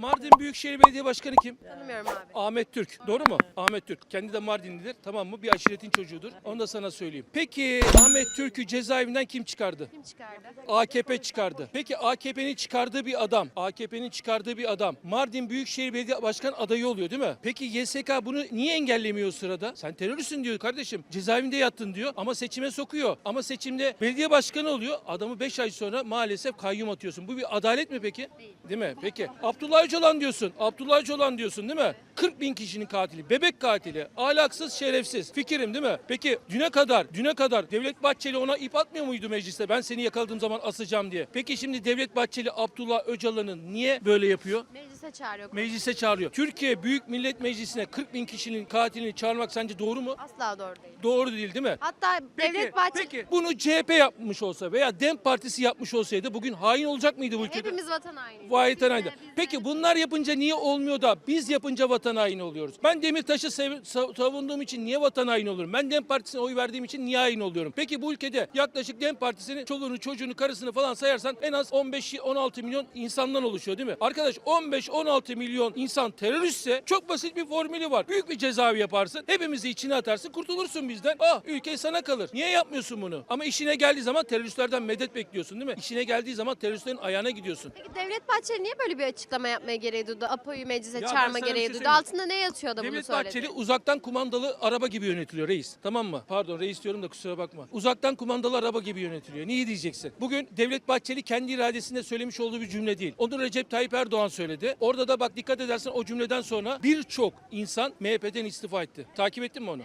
Mardin Büyükşehir Belediye Başkanı kim? Tanımıyorum abi. Ahmet Türk. Doğru mu? Ahmet Türk. Kendi de Mardinlidir. Tamam mı? Bir aşiretin çocuğudur. Onu da sana söyleyeyim. Peki Ahmet Türk'ü cezaevinden kim çıkardı? Kim çıkardı? AKP çıkardı. Peki AKP'nin çıkardığı bir adam, AKP'nin çıkardığı bir adam Mardin Büyükşehir Belediye Başkan adayı oluyor değil mi? Peki YSK bunu niye engellemiyor o sırada? Sen teröristsin diyor kardeşim. Cezaevinde yattın diyor ama seçime sokuyor. Ama seçimde belediye başkanı oluyor. Adamı 5 ay sonra maalesef kayyum atıyorsun. Bu bir adalet mi peki? Değil mi? Peki. Abdullah Öcalan diyorsun. Abdullah Öcalan diyorsun değil mi? 40 bin kişinin katili, bebek katili, ahlaksız, şerefsiz. Fikrim değil mi? Peki düne kadar, düne kadar Devlet Bahçeli ona ip atmıyor muydu mecliste? Ben seni yakaladığım zaman asacağım diye. Peki şimdi Devlet Bahçeli Abdullah Öcalan'ın niye böyle yapıyor? Meclise çağırıyor. Meclise çağırıyor. Türkiye Büyük Millet Meclisi'ne 40 bin kişinin katilini çağırmak sence doğru mu? Asla doğru değil. Doğru değil değil mi? Hatta Peki, Devlet Bahçeli peki bunu CHP yapmış olsa veya DEM Partisi yapmış olsaydı bugün hain olacak mıydı bu ülkede? hepimiz vatan hainiyiz. Vay Biz de, tanaydı. Bunlar yapınca niye olmuyor da biz yapınca vatan haini oluyoruz? Ben Demirtaş'ı savunduğum için niye vatan haini oluyorum? Ben DEM Partisi'ne oy verdiğim için niye hain oluyorum? Peki bu ülkede yaklaşık DEM Partisi'nin çoluğunu, çocuğunu, karısını falan sayarsan en az 15-16 milyon insandan oluşuyor değil mi? Arkadaş 15-16 milyon insan teröristse çok basit bir formülü var. Büyük bir cezaevi yaparsın, hepimizi içine atarsın, kurtulursun bizden. Ah ülke sana kalır. Niye yapmıyorsun bunu? Ama işine geldiği zaman teröristlerden medet bekliyorsun değil mi? İşine geldiği zaman teröristlerin ayağına gidiyorsun. Peki Devlet Bahçeli niye böyle bir açıklama yapmaya gereği duydu? Apo'yu meclise Ya ben çağırma sana bir şey gereği duydu. söyleyeyim. Altında ne yatıyor da bunu Devlet söyledi? Bahçeli uzaktan kumandalı araba gibi yönetiliyor reis. Tamam mı? Pardon reis diyorum da kusura bakma. Uzaktan kumandalı araba gibi yönetiliyor. Niye diyeceksin? Bugün Devlet Bahçeli kendi iradesinde söylemiş olduğu bir cümle değil. Onu Recep Tayyip Erdoğan söyledi. Orada da bak dikkat edersen o cümleden sonra birçok insan MHP'den istifa etti. Takip ettin mi onu?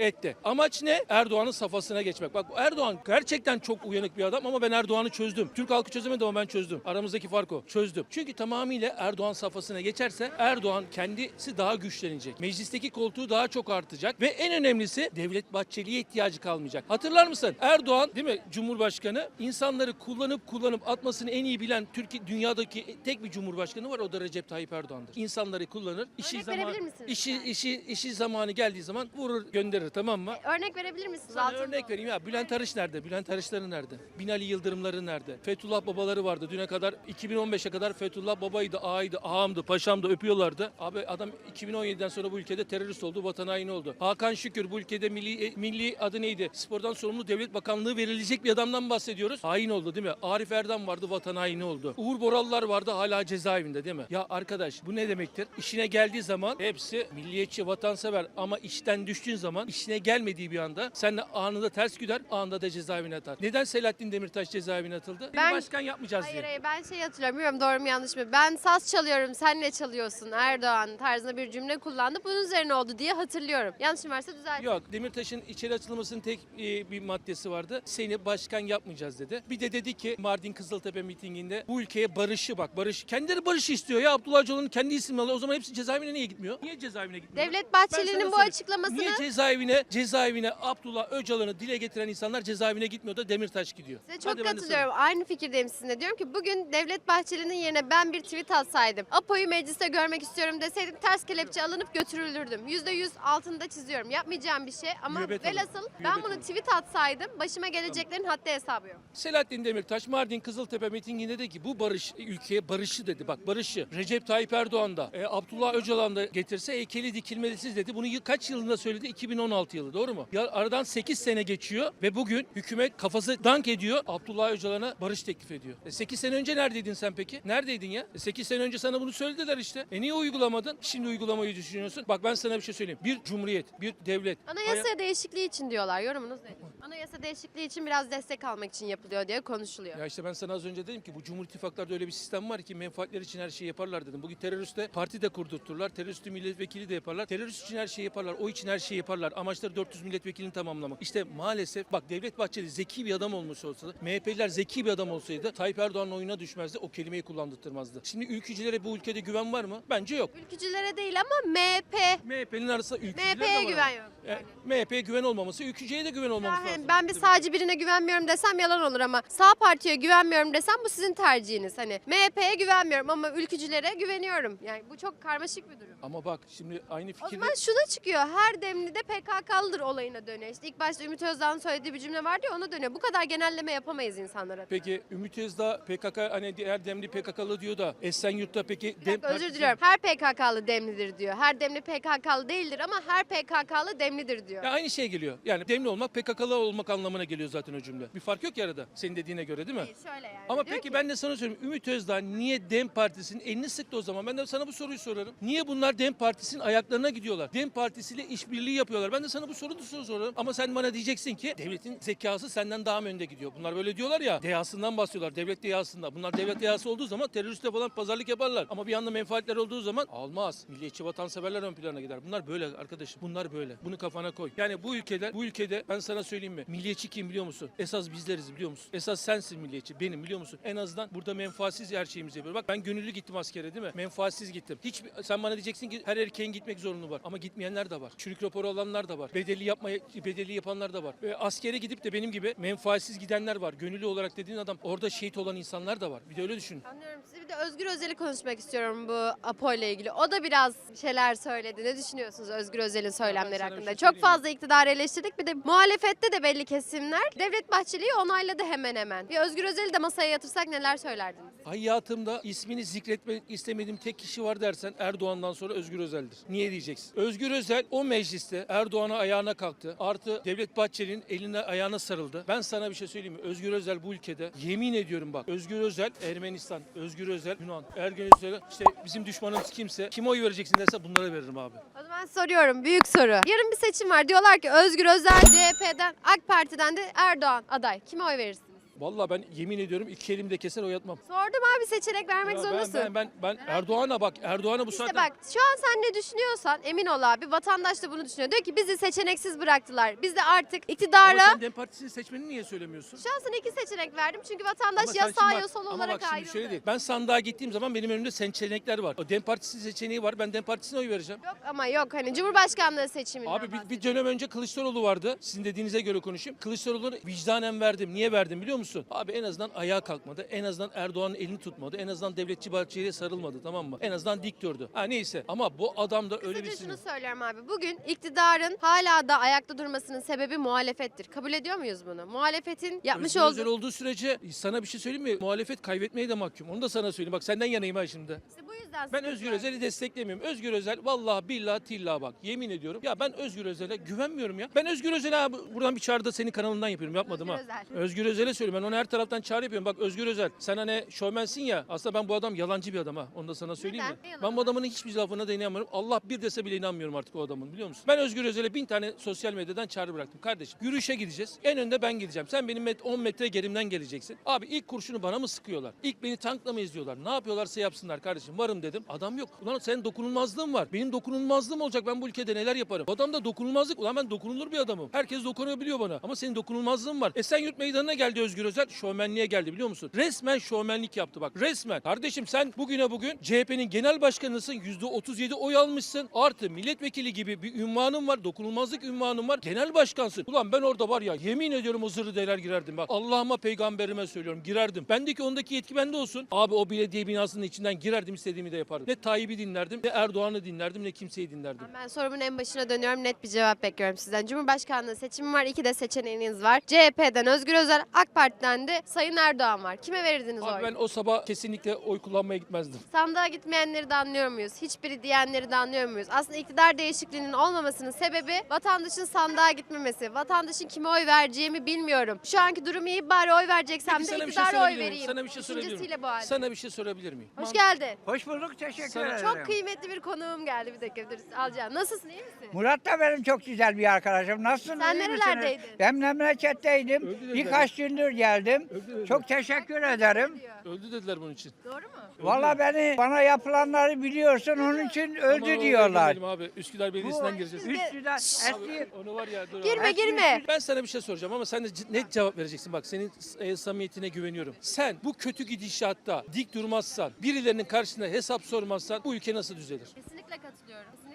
Etti. Amaç ne? Erdoğan'ın safhasına geçmek. Bak Erdoğan gerçekten çok uyanık bir adam ama ben Erdoğan'ı çözdüm. Türk halkı çözemedi ama ben çözdüm. Aramızdaki fark o. Çözdüm. Çünkü tamamıyla Erdoğan safhasına geçerse Erdoğan kendisi daha güçlenecek. Meclisteki koltuğu daha çok artacak ve en önemlisi Devlet Bahçeli'ye ihtiyacı kalmayacak. Hatırlar mısın? Erdoğan değil mi? Cumhurbaşkanı insanları kullanıp kullanıp atmasını en iyi bilen Türkiye dünyadaki tek bir cumhurbaşkanı var o da Recep Tayyip Erdoğan'dır. İnsanları kullanır. işi Örnek zaman verebilir misiniz işi işi işi zamanı geldiği zaman vurur gönderir tamam mı? Örnek verebilir misiniz? Sana Altında örnek vereyim ya Bülent Arış nerede? Bülent Arışları nerede? Binali Yıldırımları nerede? Fethullah babaları vardı. Düne kadar 2015'e kadar Fethullah babaydı, ağaydı, ağamdı, paşamdı öpüyorlardı. Abi adam 2017'den sonra bu ülkede terörist oldu, vatan haini oldu. Hakan Şükür bu ülkede milli e, milli adı neydi? Spordan sorumlu devlet bakanlığı verilecek bir adamdan bahsediyoruz. Hain oldu değil mi? Arif Erdem vardı, vatan haini oldu. Uğur Borallar vardı hala cezaevinde değil mi? Ya arkadaş bu ne demektir? İşine geldiği zaman hepsi milliyetçi, vatansever ama işten düştüğün zaman işine gelmediği bir anda senle anında ters güder, anında da cezaevine atar. Neden Selahattin Demirtaş cezaevine atıldı? Ben- başkan yapmayacağız Hayır diye. hayır ben şey hatırlıyorum bilmiyorum doğru mu yanlış mı? Ben saz çalıyorum sen ne çalıyorsun Erdoğan tarzında bir cümle kullandı. Bunun üzerine oldu diye hatırlıyorum. Yanlışım varsa düzelt. Yok Demirtaş'ın içeri açılmasının tek e, bir maddesi vardı. Seni başkan yapmayacağız dedi. Bir de dedi ki Mardin Kızıltepe mitinginde bu ülkeye barışı bak barış. Kendileri barışı istiyor ya Abdullah Öcalan'ın kendi ismini alıyor. O zaman hepsi cezaevine niye gitmiyor? Niye cezaevine gitmiyor? Devlet Bahçeli'nin bu açıklamasını Niye cezaevine cezaevine Abdullah Öcalan'ı dile getiren insanlar cezaevine gitmiyor da Demirtaş gidiyor? Size çok Hadi ben de katılıyorum. Aynı fikirdeyim sizinle. Diyorum ki bugün Devlet Bahçeli'nin yerine ben bir tweet atsaydım. Apo'yu mecliste görmek istiyorum deseydim ters kelepçe alınıp götürülürdüm. %100 altında çiziyorum. Yapmayacağım bir şey ama Müebbet alın. velhasıl ben Müebbet bunu alın. tweet atsaydım başıma geleceklerin haddi hesabı yok. Selahattin Demirtaş Mardin Kızıltepe mitinginde dedi ki bu barış ülkeye barışı dedi. Bak barışı. Recep Tayyip Erdoğan da e, Abdullah Öcalan da getirse heykeli dikilmelisiz dedi. Bunu kaç yılında söyledi? 2016 yılı doğru mu? Ya aradan 8 sene geçiyor ve bugün hükümet kafası dank ediyor. Abdullah Öcalan'a barış teklif ediyor. E 8 sene önce neredeydin sen peki? Neredeydin ya? E 8 sene önce sana bunu söylediler işte. E niye uygulamadın? Şimdi uygulamayı düşünüyorsun. Bak ben sana bir şey söyleyeyim. Bir cumhuriyet, bir devlet. Anayasa değişikliği için diyorlar. Yorumunuz ne? Anayasa değişikliği için biraz destek almak için yapılıyor diye konuşuluyor. Ya işte ben sana az önce dedim ki bu Cumhur İttifaklar'da öyle bir sistem var ki menfaatler için her şeyi yaparlar dedim. Bugün teröriste parti de kurdurturlar, teröristi milletvekili de yaparlar. Terörist için her şeyi yaparlar, o için her şeyi yaparlar. Amaçları 400 milletvekilini tamamlamak. İşte maalesef bak Devlet Bahçeli zeki bir adam olmuş olsa, MHP'liler zeki bir adam olsaydı Tayyip Erdoğan'ın oyuna düşmezdi, o kelimeyi kullandırtmazdı. Şimdi ülkücülere bu ülkede güven var mı? Bence yok. Ülkücülere değil ama MHP. MHP'nin arasında ülkücüler de MHP'ye var. güven yok. E, MHP'ye güven olmaması, ülkücüye de güven olmaması Yani ben bir sağcı birine güvenmiyorum desem yalan olur ama sağ partiye güvenmiyorum desem bu sizin tercihiniz. Hani MHP'ye güvenmiyorum ama ülkücülere güveniyorum. Yani bu çok karmaşık bir durum. Ama bak şimdi aynı O fikirde... zaman şuna çıkıyor. Her demlide PKK PKK'lıdır olayına dönüyor. İşte ilk başta Ümit Özdağ'ın söylediği bir cümle vardı ya ona dönüyor. Bu kadar genelleme yapamayız insanlara. Peki Ümit Özdağ PKK hani diğer demli PKK'lı diyor da Esenyurt'ta peki Bir Dem dakika, özür Partisi- diliyorum. Her PKK'lı demlidir diyor. Her demli PKK'lı değildir ama her PKK'lı demlidir diyor. Ya aynı şey geliyor. Yani demli olmak PKK'lı olmak anlamına geliyor zaten o cümle. Bir fark yok ya arada senin dediğine göre değil mi? Değil, şöyle yani. Ama Diyor peki ki- ben de sana söyleyeyim. Ümit Özdağ niye DEM Partisi'nin elini sıktı o zaman? Ben de sana bu soruyu sorarım. Niye bunlar DEM Partisi'nin ayaklarına gidiyorlar? DEM Partisi'yle işbirliği yapıyorlar. Ben de sana bu soruyu sorarım. Ama sen bana diyeceksin ki devletin zekası senden daha mı önde gidiyor? Bunlar böyle diyorlar ya. Dehasından bahsediyorlar. Devlet dehasında. Bunlar devlet dehası olduğu zaman teröristle falan pazarlık yaparlar. Ama bir anda menfaatler olduğu zaman almaz. Milliyetçi vatanseverler ön plana gider. Bunlar böyle arkadaşım. Bunlar böyle. Bunu kafana koy. Yani bu ülkede bu ülkede ben sana söyleyeyim mi? Milliyetçi kim biliyor musun? Esas bizleriz biliyor musun? Esas sensin milliyetçi. Benim biliyor musun? En azından burada menfaatsiz her şeyimizi yapıyoruz. Bak ben gönüllü gittim askere değil mi? Menfaatsiz gittim. Hiç sen bana diyeceksin ki her erkeğin gitmek zorunlu var. Ama gitmeyenler de var. Çürük raporu alanlar da var. Bedeli yapmaya bedeli yapanlar da var. Ve askere gidip de benim gibi menfaatsiz gidenler var. Gönüllü olarak dediğin adam orada şehit olan insanlar da var. Bir de öyle düşün. Anlıyorum. Size bir de Özgür Özel'i konuşmak istiyorum bu Apo ile ilgili. O da biraz şeyler söyledi. Ne düşünüyorsunuz Özgür Özel'in söylemleri hakkında? şey Çok fazla iktidarı eleştirdik. Bir de muhalefette de belli kesimler Devlet Bahçeli'yi onayladı hemen hemen. Bir Özgür Özel'i de masaya yatırsak neler söylerdiniz? Hayatımda ismini zikretmek istemediğim tek kişi var dersen Erdoğan'dan sonra Özgür Özel'dir. Niye diyeceksin? Özgür Özel o mecliste Erdoğan'a ayağına kalktı. Artı Devlet Bahçeli'nin eline ayağına sarıldı. Ben sana bir şey söyleyeyim mi? Özgür Özel bu ülkede yemin ediyorum bak. Özgür Özel Ermenistan, Özgür Özel Yunan, Ergün Özel işte bizim düşmanımız kimse. Kime oy vereceksin derse bunlara veririm abi. O zaman soruyorum büyük soru. Yarın bir seçim var. Diyorlar ki Özgür Özel CHP'den, AK Parti'den de Erdoğan aday. Kime oy verirsiniz? Vallahi ben yemin ediyorum iki elimde keser oy atmam. Sordum abi seçenek vermek Ya zorundasın. ben, ben, ben, Erdoğan'a bak. Erdoğan'a bu İşte saatte... bak şu an sen ne düşünüyorsan emin ol abi vatandaş da bunu düşünüyor. Diyor ki bizi seçeneksiz bıraktılar. Biz de artık Ama iktidara... sen Dem Partisi'nin seçmenini niye söylemiyorsun? Şu an sana iki seçenek verdim çünkü vatandaş Ama ya sağ ya sol ama olarak bak şimdi ayrıldı. şöyle değil. Ben sandığa gittiğim zaman benim önümde seçenekler var. O Dem Partisi seçeneği var. Ben Dem Partisi'ne oy vereceğim. Yok ama yok hani Cumhurbaşkanlığı seçiminden Abi bir, bir dönem önce Kılıçdaroğlu vardı. Sizin dediğinize göre konuşayım. Kılıçdaroğlu'nu vicdanen verdim. Niye verdim biliyor musun? Abi en azından ayağa kalkmadı. En azından Erdoğan'ın elini tutmadı. En azından devletçi Bahçeli'ye sarılmadı tamam mı? En azından dik durdu. Ha neyse ama bu adam da öyle birisi. şunu söylüyorum abi. Bugün iktidarın hala da ayakta durmasının sebebi muhalefettir. Kabul ediyor muyuz bunu? Muhalefetin yapmış Özgür Özel olduğu... olduğu sürece sana bir şey söyleyeyim mi? Muhalefet kaybetmeye de mahkum. Onu da sana söyleyeyim. Bak senden yanayım ha şimdi. İşte bu yüzden Ben Özgür. Özel'i desteklemiyorum. Özgür Özel vallahi billahi tilla bak yemin ediyorum. Ya ben Özgür Özel'e güvenmiyorum ya. Ben Özgür Özel'e abi buradan bir çağrı da senin kanalından yapıyorum. Yapmadım Özgür ha. Özel. Özgür Özel'e söylüyorum. Ben ona her taraftan çağrı yapıyorum. Bak Özgür Özel sen hani şovmensin ya. Aslında ben bu adam yalancı bir adam ha. Onu da sana söyleyeyim Neden? mi? Ben bu adamın hiçbir lafına da inanmıyorum. Allah bir dese bile inanmıyorum artık o adamın biliyor musun? Ben Özgür Özel'e bin tane sosyal medyadan çağrı bıraktım. Kardeşim yürüyüşe gideceğiz. En önde ben gideceğim. Sen benim met- 10 metre gerimden geleceksin. Abi ilk kurşunu bana mı sıkıyorlar? İlk beni tankla mı izliyorlar? Ne yapıyorlarsa yapsınlar kardeşim. Varım dedim. Adam yok. Ulan senin dokunulmazlığın var. Benim dokunulmazlığım olacak. Ben bu ülkede neler yaparım? Bu adamda dokunulmazlık. Ulan ben dokunulur bir adamım. Herkes dokunabiliyor bana. Ama senin dokunulmazlığın var. Esenyurt Meydanı'na geldi Özgür Özel. Şovmenliğe geldi biliyor musun? Resmen şovmenlik yaptı bak. Resmen. Kardeşim sen bugüne bugün CHP'nin genel başkanısın. %37 oy almışsın. Artı milletvekili gibi bir ünvanın var. Dokunulmazlık ünvanın var. Genel başkansın. Ulan ben orada var ya yemin ediyorum o zırhı deler girerdim bak. Allah'ıma peygamberime söylüyorum girerdim. Bendeki ondaki yetki bende olsun. Abi o belediye binasının içinden girerdim istediğimi de yapardım. Ne Tayyip'i dinlerdim ne Erdoğan'ı dinlerdim ne kimseyi dinlerdim. Ben sorumun en başına dönüyorum. Net bir cevap bekliyorum sizden. Cumhurbaşkanlığı seçimi var. iki de seçeneğiniz var. CHP'den Özgür Özel, AK Parti'den de Sayın Erdoğan var. Kime verirdiniz Abi oy? ben o sabah kesinlikle oy kullanmaya gitmezdim. Sandığa gitmeyenleri de anlıyor muyuz? Hiçbiri diyenleri de anlıyor muyuz? Aslında iktidar değişikliğinin olmamasının sebebi vatandaşın sandığa gitmemesi. Vatandaşın kime oy vereceğimi bilmiyorum. Şu anki durum iyi bari oy vereceksem Peki de sana bir şey iktidara oy sorabilir miyim? vereyim. Sana bir şey sorabilir Düşüncesiyle miyim? bu halde. Sana bir şey sorabilir miyim? Hoş geldin. Hoş bulduk, teşekkür Sana- ederim. Çok kıymetli bir konuğum geldi. Bir dakika dur alacağım. Nasılsın iyi misin? Murat da benim çok güzel bir arkadaşım. Nasılsın? Sen iyi misiniz? nerelerdeydin? Ben memleketteydim. Öldü dediler. Birkaç gündür geldim. Öldü. Çok teşekkür ederim. Öldü dediler bunun için. Doğru mu? Vallahi beni bana yapılanları biliyorsun. Onun için Ama öldü oraya diyorlar. girmeyelim Abi. Üsküdar Belediyesi'nden gireceğiz. Abi, eski onu var ya dur Girme abi. girme. Ben sana bir şey soracağım ama sen de net cevap vereceksin. Bak senin e, samimiyetine güveniyorum. Sen bu kötü gidişatta dik durmazsan, birilerinin karşısına hesap sormazsan bu ülke nasıl düzelir?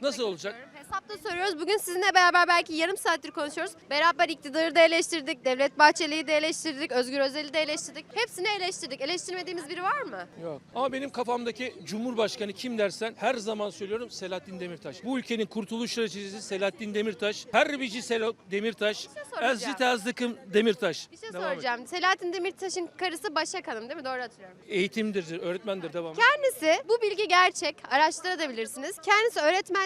Nasıl olacak? Hesapta soruyoruz. Bugün sizinle beraber belki yarım saattir konuşuyoruz. Beraber iktidarı da eleştirdik. Devlet Bahçeli'yi de eleştirdik. Özgür Özel'i de eleştirdik. Hepsini eleştirdik. Eleştirmediğimiz biri var mı? Yok. Ama benim kafamdaki Cumhurbaşkanı kim dersen her zaman söylüyorum Selahattin Demirtaş. Bu ülkenin kurtuluş stratejisi Selahattin Demirtaş. Her bici Selo Demirtaş. şey soracağım. Ezci Tazdıkım Demirtaş. Bir şey Devam et. soracağım. Selahattin Demirtaş'ın karısı Başak Hanım değil mi? Doğru hatırlıyorum. Eğitimdir, öğretmendir. Devam et. Kendisi bu bilgi gerçek araştırabilirsiniz. Kendisi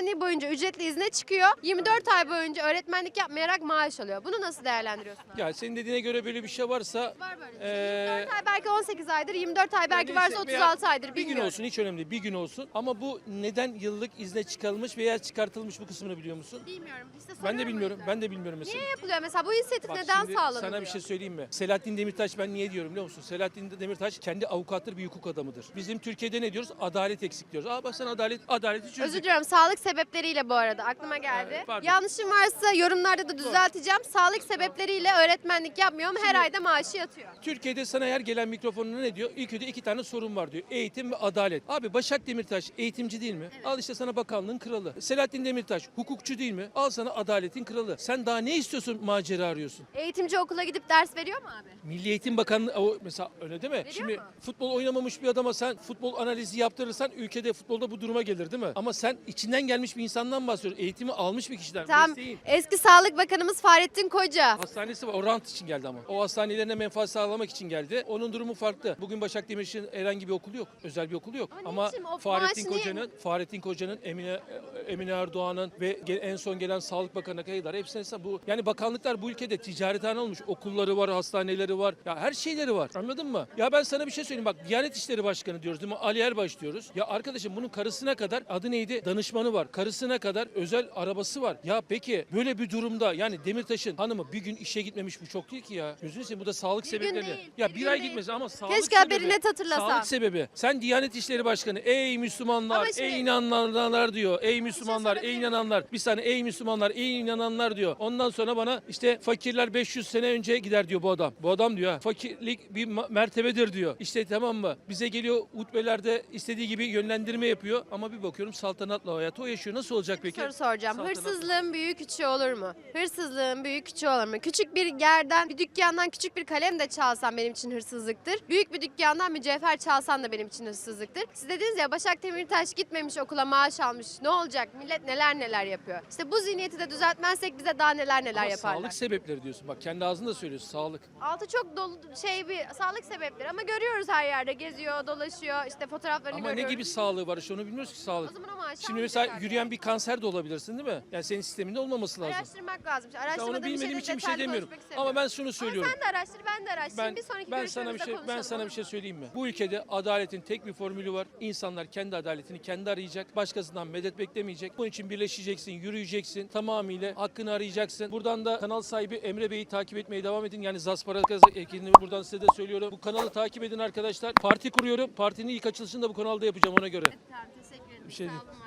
öğretmenliği boyunca ücretli izne çıkıyor. 24 ay boyunca öğretmenlik yapmayarak maaş alıyor. Bunu nasıl değerlendiriyorsun abi? Ya senin dediğine göre böyle bir şey varsa Var böyle bir şey. Ee, 24 ay belki 18 aydır, 24 ay belki neyse, varsa veya 36 aydır Bir gün bilmiyorum. olsun hiç önemli değil. Bir gün olsun. Ama bu neden yıllık izne çıkarılmış veya çıkartılmış bu kısmını biliyor musun? Bilmiyorum. İşte Ben soruyorum de o bilmiyorum. yüzden. Ben de bilmiyorum mesela. Niye yapılıyor mesela? Bu inisiyatif Bak neden şimdi sağlanıyor? Sana bir şey söyleyeyim mi? Selahattin Demirtaş ben niye diyorum biliyor musun? Selahattin Demirtaş kendi avukattır bir hukuk adamıdır. Bizim Türkiye'de ne diyoruz? Adalet eksik diyoruz. Aa bak sen adalet, adaleti çözdük. Özür diliyorum. Sağlık sebepleriyle bu arada aklıma geldi. Pardon. Yanlışım varsa yorumlarda da düzelteceğim. Sağlık sebepleriyle öğretmenlik yapmıyorum. Her ayda maaşı yatıyor. Türkiye'de sana her gelen mikrofonuna ne diyor? İlk önce iki tane sorun var diyor. Eğitim ve adalet. Abi Başak Demirtaş eğitimci değil mi? Al işte sana bakanlığın kralı. Selahattin Demirtaş hukukçu değil mi? Al sana adaletin kralı. Sen daha ne istiyorsun macera arıyorsun? Eğitimci okula gidip ders veriyor mu abi? Milli Eğitim Bakanlığı o mesela öyle değil mi? Şimdi mu? futbol oynamamış bir adama sen futbol analizi yaptırırsan ülkede futbolda bu duruma gelir değil mi? Ama sen içinden gelmiş bir insandan bahsediyorsun. Eğitimi almış bir kişiden. Tam mesleğin. eski Sağlık Bakanımız Fahrettin Koca. Hastanesi var. O rant için geldi ama. O hastanelerine menfaat sağlamak için geldi. Onun durumu farklı. Bugün Başak Demirtaş'ın herhangi bir okulu yok. Özel bir okulu yok. Ama Ama, niçin? O Fahrettin maaşı niye- Koca'nın, Fahrettin Koca'nın, Emine Emine Erdoğan'ın ve en son gelen Sağlık Bakanı kadar hepsine bu yani bakanlıklar bu ülkede ticarethane olmuş. Okulları var, hastaneleri var. Ya her şeyleri var. Anladın mı? Ya ben sana bir şey söyleyeyim. Bak Diyanet İşleri Başkanı diyoruz değil mi? Ali Erbaş diyoruz. Ya arkadaşım bunun karısına kadar adı neydi? Danışmanı var. Karısına kadar özel arabası var. Ya peki böyle bir durumda yani Demirtaş'ın hanımı bir gün işe gitmemiş bu çok değil ki ya. Gözünü seveyim bu da sağlık Bir gün sebepleri. değil, Ya bir bir, ay gitmez ama sağlık Keşke sebebi. haberi net hatırlasam. Sağlık sebebi. Sen Diyanet İşleri Başkanı ey Müslümanlar, şimdi- ey inananlar diyor. Ey Müslümanlar, sorabilir ey inananlar. Bir saniye ey Müslümanlar, ey inananlar diyor. Ondan sonra bana işte fakirler 500 sene önce gider diyor bu adam. Bu adam diyor ha. Fakirlik bir mertebedir diyor. İşte tamam mı? Bize geliyor hutbelerde istediği gibi yönlendirme yapıyor ama bir bakıyorum saltanatla hayatı o yaşıyor. Nasıl olacak peki? soru soracağım. Saltanat- Hırsızlığın büyüğü küçüğü olur mu? Hırsızlığın büyüğü küçüğü olur mu? Küçük bir yerden, bir dükkandan küçük bir kalem de çalsan benim için hırsızlıktır. Büyük bir dükkandan mücevher çalsan da benim için hırsızlıktır. Siz dediniz ya Başak Demirtaş gitmemiş okula maaş almış. Ne olacak? Millet neler neler yapıyor. İşte bu zihniyeti de düzeltmezsek bize daha neler neler Ama yaparlar. sağlık sebepleri diyorsun. Bak kendi ağzında söylüyorsun sağlık. Altı çok dolu şey bir sağlık sebepleri ama görüyoruz her yerde geziyor, dolaşıyor. işte fotoğraflarını Ama ne görüyoruz. gibi sağlığı var işte onu bilmiyoruz ki sağlık. O zaman o maaşı Şimdi mesela yürüyen bir kanser de olabilirsin değil mi? Yani senin sisteminde olmaması lazım. Araştırmak lazım. İşte Araştırmadığım onu bilmediğim için bir şey detaylı demiyorum. konuşmak istemiyorum. Ama ben şunu söylüyorum. Sen de araştır, ben de araştırayım. Ben bir sonraki ben sana bir görüşmemizde şey ben konuşalım, sana olur bir şey mu? söyleyeyim mi? Bu ülkede adaletin tek bir formülü var. İnsanlar kendi adaletini kendi arayacak. Başkasından medet beklemeyecek. Bunun için birleşeceksin, yürüyeceksin. Tamamıyla hakkını arayacaksın. Buradan da kanal sahibi Emre Bey'i takip etmeye devam edin. Yani Zaspara ekibini buradan size de söylüyorum. Bu kanalı takip edin arkadaşlar. Parti kuruyorum. Partinin ilk açılışını da bu kanalda yapacağım ona göre. Tamam, teşekkür ederim. Bir şey Sağ değil. olun, var